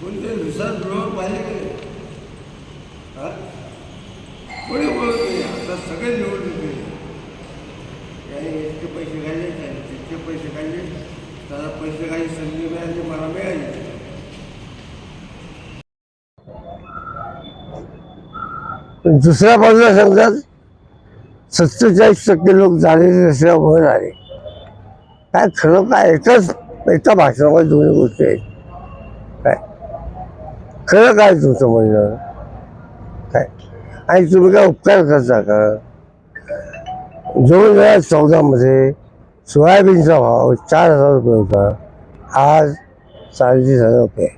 कोणते दुसरा गृह पाहिजे की नाही? कोणी बोलत नाही? आता सगळे निवडणूक केले याने इतके पैसे काढले त्याने तितके पैसे काढले त्याला पैसे काही संधी मिळाली मला मिळाली दुसऱ्या बाजूला सांगतात सत्तेचाळीस टक्के लोक झालेले असल्यामुळे आले काय खरं काय? एकच एका भाषणामध्ये दोन्ही गोष्टी आहेत. काय? खरं काय तुमचं म्हणणं? काय? आणि तुम्ही काय उपकार करता का? दोन हजार चौदामध्ये सोयाबीनचा भाव चार हजार रुपये होता. आज साडेतीस हजार रुपये.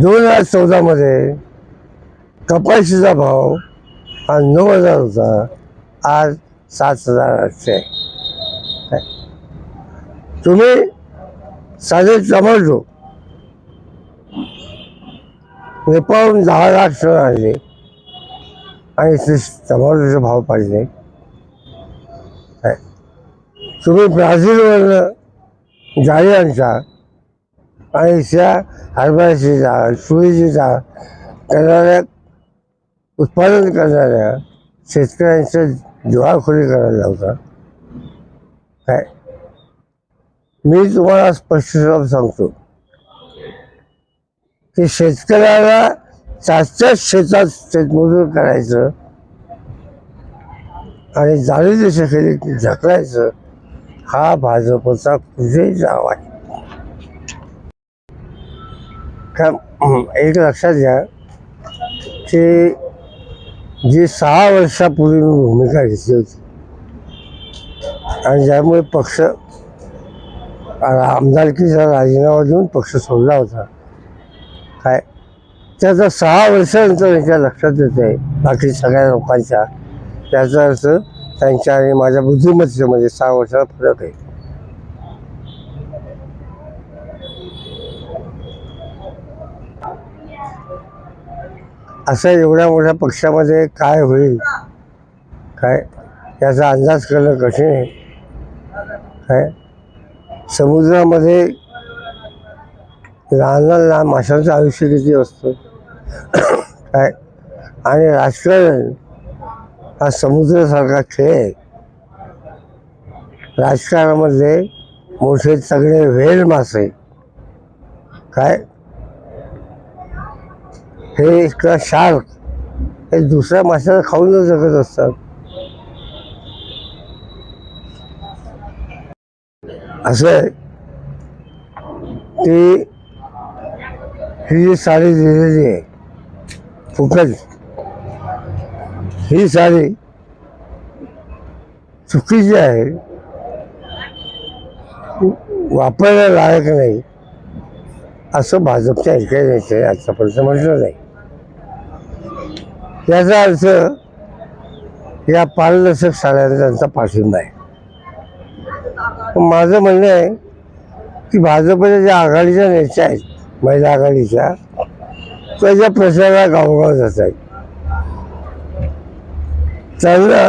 दोन हजार चौदामध्ये कपाशीचा भाव हा नऊ हजार होता. आज सात हजार आठशे. तुम्ही साधे टमाटो नेपाळून दहा लाख सण आणले. आणि ते टमाटोचे भाव पाडले तुम्ही ब्राझीलवरनं जाळी आणता आणि त्या हरभऱ्याची डाळ तुरीची डाळ करणाऱ्या उत्पादन करणाऱ्या शेतकऱ्यांचं दिवाळखोरी करायला लावता. काय? मी तुम्हाला स्पष्ट शब्द सांगतो. की शेतकऱ्याला त्याच्याच शेतात शेतमजूर करायचं आणि जाळी देशाखाली झकलायचं हा भाजपचा कुठेही जाव आहे. एक लक्षात घ्या की जी सहा वर्षापूर्वी मी भूमिका घेतली होती आणि ज्यामुळे पक्ष आमदारकीचा राजीनामा देऊन पक्ष सोडला होता काय? त्याचा सहा वर्षानंतर त्यांच्या लक्षात येत आहे बाकी सगळ्या लोकांच्या. त्याचा अर्थ त्यांच्या आणि माझ्या बुद्धिमत्तेमध्ये म्हणजे सहा वर्षाचा फरक आहे. असं एवढ्या मोठ्या पक्षामध्ये काय होईल? काय? याचा अंदाज करणं कठीण आहे. काय? समुद्रामध्ये लहान लहान लहान माशांचं आयुष्य किती असतं? काय? आणि राजकारण हा समुद्रासारखा खेळ आहे. राजकारणामध्ये मोठे सगळे व्हेल मासे काय? हे किंवा शार्क हे दुसऱ्या माशाला खाऊनच जगत असतात. असं आहे. की ही साडी दिलेली आहे. फुकट. ही साडी चुकीची आहे. वापरायला लायक नाही. असं भाजपच्या ऐकायला नेते आतापर्यंत म्हटलं नाही. याचा अर्थ या पारदर्शक साड्यांचा त्यांचा पाठिंबा आहे. माझं म्हणणं आहे की भाजपच्या ज्या आघाडीच्या नेत्या आहेत महिला आघाडीच्या त्याच्या प्रचाराला गावगाव जात आहेत त्यांना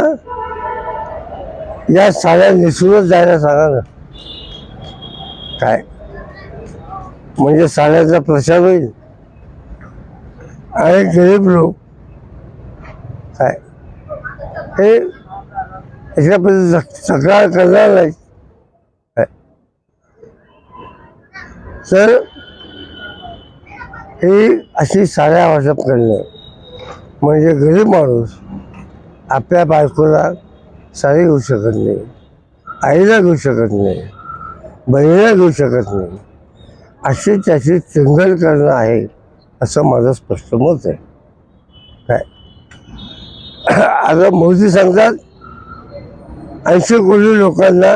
या साड्या निसरूनच जायला सांगा ना. काय? म्हणजे साड्याचा प्रचार होईल. आणि गरीब लोक काय? हे याच्याबद्दल तक्रार करणार नाही तर ही अशी साड्या वाटप करणं म्हणजे गरीब माणूस आपल्या बायकोला साडी घेऊ शकत नाही आईला घेऊ शकत नाही बहिणीला घेऊ शकत नाही. अशी त्याची चिंगल करणं आहे असं माझं स्पष्ट मत आहे. काय? आता मोदी सांगतात ऐंशी कोटी लोकांना